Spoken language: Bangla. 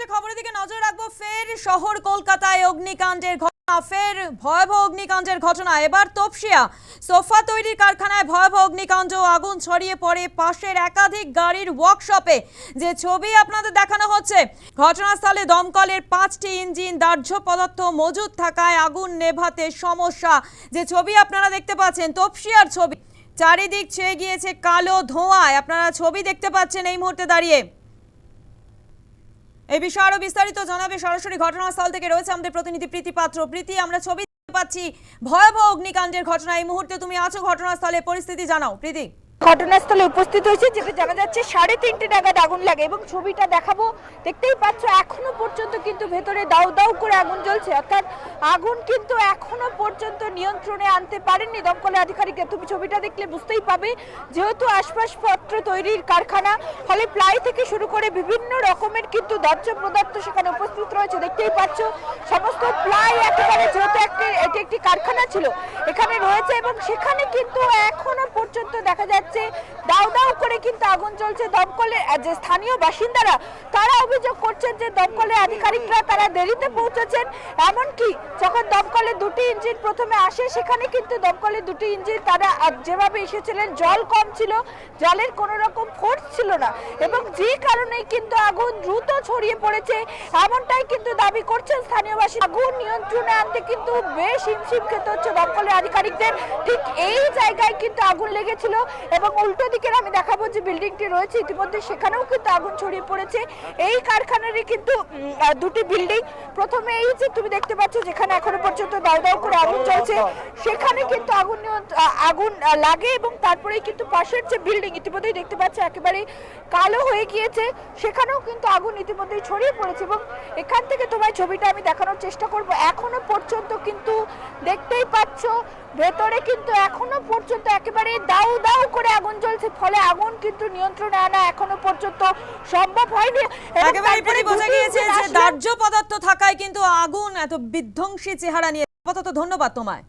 যে খবরের দিকে নজর রাখব, ফের শহর কলকাতায় অগ্নিকাণ্ডের ঘটনা, ফের ভয়াবহ অগ্নিকাণ্ডের ঘটনা। এবার তপসিয়া, সোফা তৈরির কারখানায় ভয়াবহ অগ্নিকাণ্ড, আগুন ছড়িয়ে পড়ে পাশের একাধিক গাড়ির ওয়ার্কশপে। যে ছবি আপনাদের দেখানো হচ্ছে, ঘটনাস্থলে দমকলের পাঁচটি ইঞ্জিন, দাহ্য পদার্থ মজুদ থাকায় আগুন নেভাতে সমস্যা। যে ছবি আপনারা দেখতে পাচ্ছেন, তপসিয়ার ছবি। চারিদিক ছেয়ে গিয়েছে কালো ধোঁয়ায়। আপনারা ছবি দেখতে পাচ্ছেন এই মুহূর্তে দাঁড়িয়ে। এই বিষয়ে আরও বিস্তারিত জানাবে সরাসরি ঘটনাস্থল থেকে রয়েছে আমাদের প্রতিনিধি প্রীতি পাত্র। প্রীতি, আমরা ছবি দেখতে পাচ্ছি ভয়াবহ অগ্নিকাণ্ডের ঘটনা। এই মুহূর্তে তুমি আছো ঘটনাস্থলে, পরিস্থিতি জানাও। প্রীতি। ঘটনাস্থলে উপস্থিত হয়েছে, যেটা জানা যাচ্ছে সাড়ে তিনটে নাগাদ আগুন লাগে এবং ছবিটা দেখাবো। দেখতেই পাচ্ছ, এখনও পর্যন্ত কিন্তু ভেতরে দাউ দাউ করে আগুন জ্বলছে। অর্থাৎ আগুন কিন্তু এখনও পর্যন্ত নিয়ন্ত্রণে আনতে পারেননি দমকলের আধিকারিকরা তুমি ছবিটা দেখলে বুঝতেই পাবে, যেহেতু আসবাবপত্র তৈরির কারখানা, ফলে প্লাই থেকে শুরু করে বিভিন্ন রকমের কিন্তু দাহ্য পদার্থ সেখানে উপস্থিত রয়েছে, দেখতেই পাচ্ছ। সমস্ত প্লাই একেবারে যেহেতু একটি, এটি একটি কারখানা ছিল, এখানে রয়েছে এবং সেখানে কিন্তু এখনও পর্যন্ত দেখা যাচ্ছে দাউ দাউ করে কিন্তু আগুন জ্বলছে দমকলের যে স্থানীয় বাসিন্দারা, তারা অভিযোগ করছেন যে দমকলের আধিকারিকরা তারা দেরিতে পৌঁছেছেন। এমনকি যখন দমকলের দুটি ইঞ্জিন প্রথমে আসে, সেখানে কিন্তু দমকলের দুটি ইঞ্জিন তারা যেভাবে এসেছিলেন, জল কম ছিল, জলের কোনো রকম ফোর্স ছিল না। এবং যে কারণে কিন্তু আগুন দ্রুত ছড়িয়ে পড়েছে, এমনটাই কিন্তু দাবি করছেন স্থানীয় বাসী আগুন নিয়ন্ত্রণে আনতে কিন্তু বেশ হিমশিম খেতে হচ্ছে দমকলের আধিকারিকদের। ঠিক এই জায়গায় কিন্তু আগুন লেগেছিল এবং উল্টো দিকের আমি দেখাবো যে বিল্ডিংটি রয়েছে। ইতিমধ্যে সেখানেও কিন্তু আগুন ছড়িয়ে পড়েছে। এই কারখানারই কিন্তু দুটি বিল্ডিং। প্রথমে এই যে তুমি দেখতে পাচ্ছ যেখানে এখনও পর্যন্ত দাউ দাউ করে আগুন চলছে, সেখানে কিন্তু আগুন আগুন লাগে এবং তারপরেই কিন্তু পাশের যে বিল্ডিং ইতিমধ্যেই দেখতে পাচ্ছ একেবারে কালো হয়ে গিয়েছে। সেখানেও কিন্তু আগুন ইতিমধ্যেই ছড়িয়ে পড়েছে এবং এখান থেকে তোমায় ছবিটা আমি দেখানোর চেষ্টা করব। এখনও পর্যন্ত কিন্তু দেখতেই পাচ্ছ ভেতরে কিন্তু এখনও পর্যন্ত একেবারে দাউ দাউ করে আগুন জ্বলছে ফলে আগুন কিন্তু নিয়ন্ত্রণে আনা এখনও পর্যন্ত সম্ভব হয়নি। একেবারে বোঝা গিয়েছে যে দাহ্য পদার্থ থাকায় কিন্তু আগুন এত বিধ্বংসী চেহারা নিয়ে। আপাতত ধন্যবাদ তোমায়।